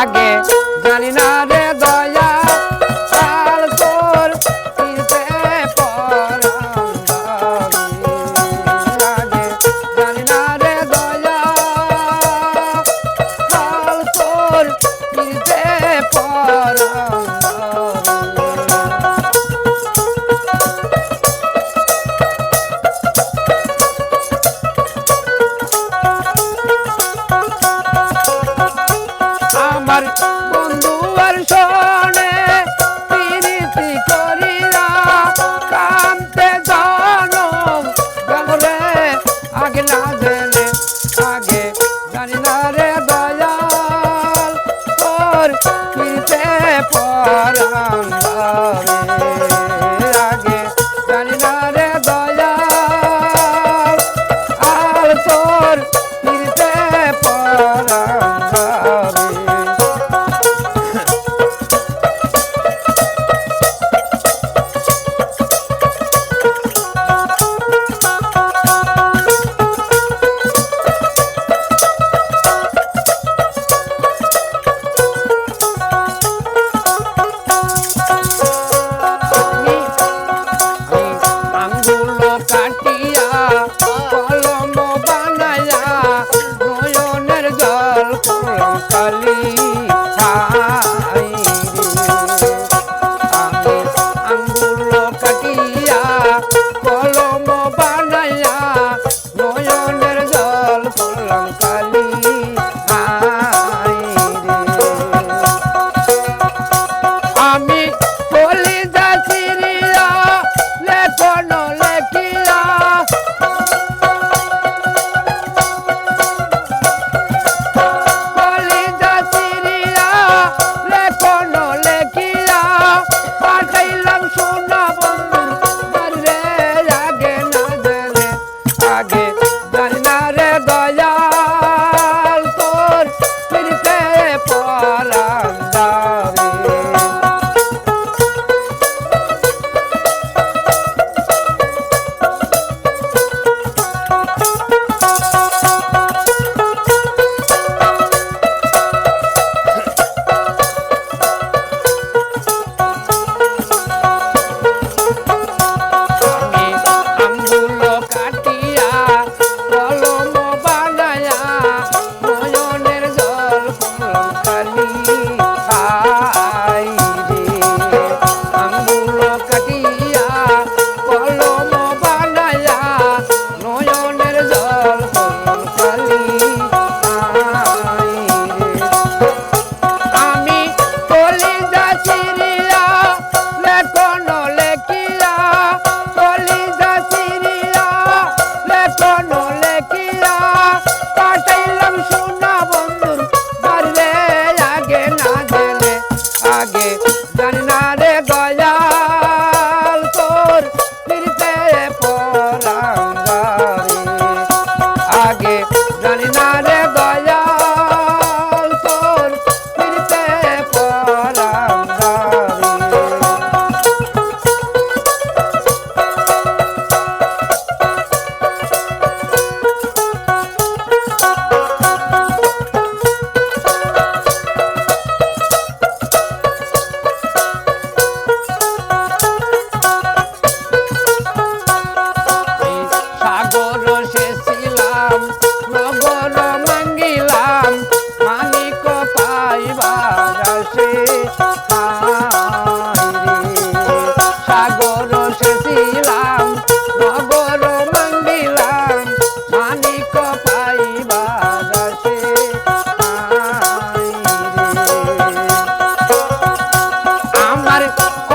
লাগে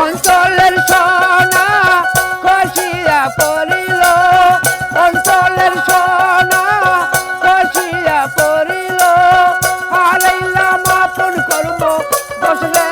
অঞ্চলের সোনা কষিয়া পড়িল অঞ্চলের সোনা কষিয়া পড়িল। হারাইলাম আপন করব বসলে